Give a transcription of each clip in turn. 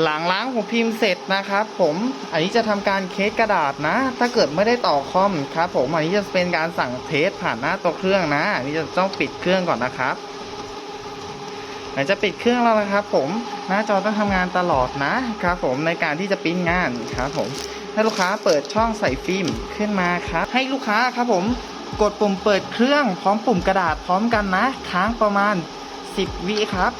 หลังล้างหัวพิมพ์เสร็จนะครับผมอันนี้จะทำการเคสกระดาษนะ ถ้าเกิดไม่ได้ต่อคอมครับผมอันนี้จะเป็นการสั่งเทสผ่านหน้าตัวเครื่องนะอันนี้จะต้องปิดเครื่องก่อนนะครับหลังจากปิดเครื่องแล้วนะครับ ผมหน้าจอต้องทำงานตลอดนะครับผมในการที่จะปริ้นงานครับผมถ้ลูกค้าเปิดช่องใส่ฟิล์มขึ้นมาครับให้ลูกค้าครับผมกดปุ่มเปิดเครื่องพร้อมปุ่มกระดาษพร้อมกันนะ ค้างประมาณ 10วิครับ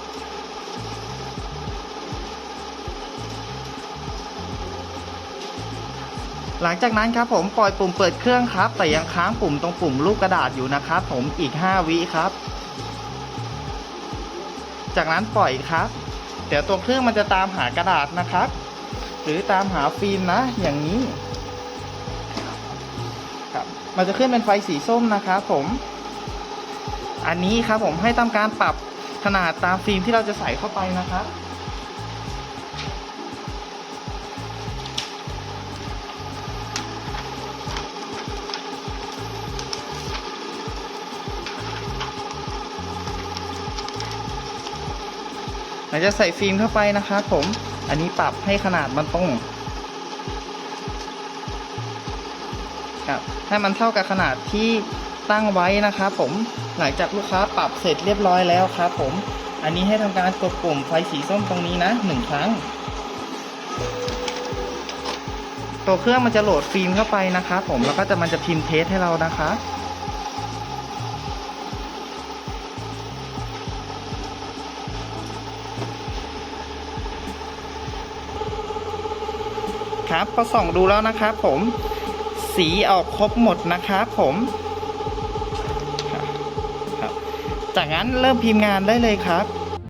หลังจากนั้นครับผมปล่อยปุ่มเปิดเครื่องครับ แต่ยังค้างปุ่มตรงปุ่มรูปกระดาษอยู่นะครับผมอีก 5 วิครับ จากนั้นปล่อยครับ เดี๋ยวตัวเครื่องมันจะตามหากระดาษนะครับ หรือตามหาฟิล์มนะ อย่างนี้ครับมันจะขึ้นเป็นไฟสีส้มนะครับผม อันนี้ครับผมให้ทำการปรับขนาดตามฟิล์มที่เราจะใส่เข้าไปนะครับ เราจะใส่ฟิล์มเข้าไปนะครับผม อันนี้ปรับให้ขนาดมันตรงครับให้มันเท่ากับขนาดที่ตั้งไว้นะครับผมหลังจากลูกค้าปรับเสร็จเรียบร้อยแล้วครับผม อันนี้ให้ทำการกดปุ่มไฟสีส้มตรงนี้นะหนึ่งครั้ง ตัวเครื่องมันจะโหลดฟิล์มเข้าไปนะครับผมแล้วก็จะมันจะพิมพ์เทสให้เรานะค ครับพอส่องดูแล้วนะครับผมสีออกครบหมดนะครับผมจากนั้นเริ่มพิมพ์งานได้เลยครับ